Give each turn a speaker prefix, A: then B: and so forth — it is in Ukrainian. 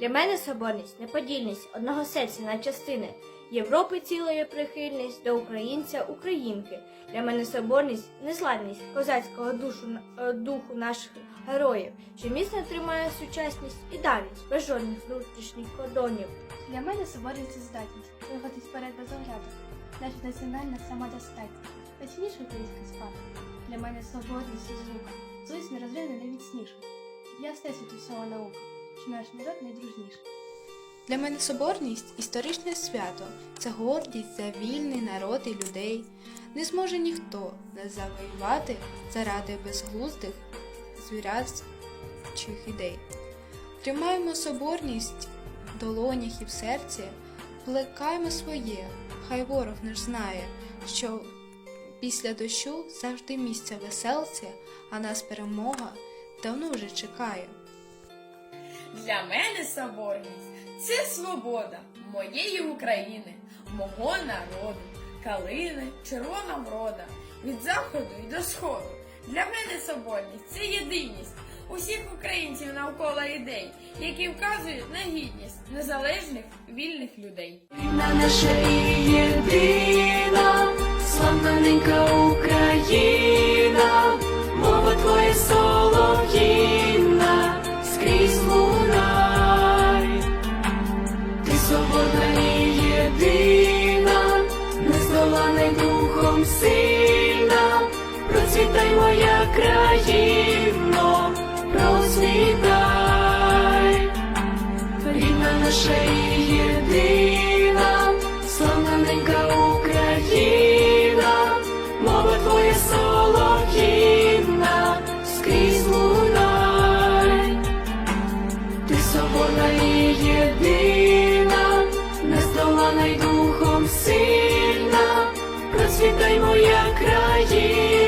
A: Для мене соборність, неподільність одного серця на частини, Європи цілої прихильність до українця, українки. Для мене соборність, незламність козацького душу, е, духу наших героїв, що міцно тримає сучасність і давність без жодних внутрішніх кордонів.
B: Для мене соборність це здатність рухатись вперед без огляду. Наша національна самодостатність. Найцінніша українська спадка. Для мене свободність і звука. Злість нерозривна найміцніша. Я всесвіт усього наука, що наш народ найдружніший.
C: Для мене соборність історичне свято це гордість за вільний народ і людей. Не зможе ніхто нас завоювати заради безглуздих звірячих ідей. Тримаємо соборність в долонях і в серці, плекаємо своє, хай ворог наш знає, що після дощу завжди місце веселці, а нас перемога давно вже чекає.
D: Для мене соборність це свобода моєї України, мого народу, калини, червона врода, від заходу і до сходу. Для мене соборність це єдиність усіх українців навколо ідей, які вказують на гідність незалежних вільних людей.
E: Рідна наша єдина, славна моя країно, процвітай. Рідна наша і єдина, славна Україна, мова твоя солов'їна, скрізь лунай. Ти соборна і єдина, нездолана й духом сильна, процвітай моя країна.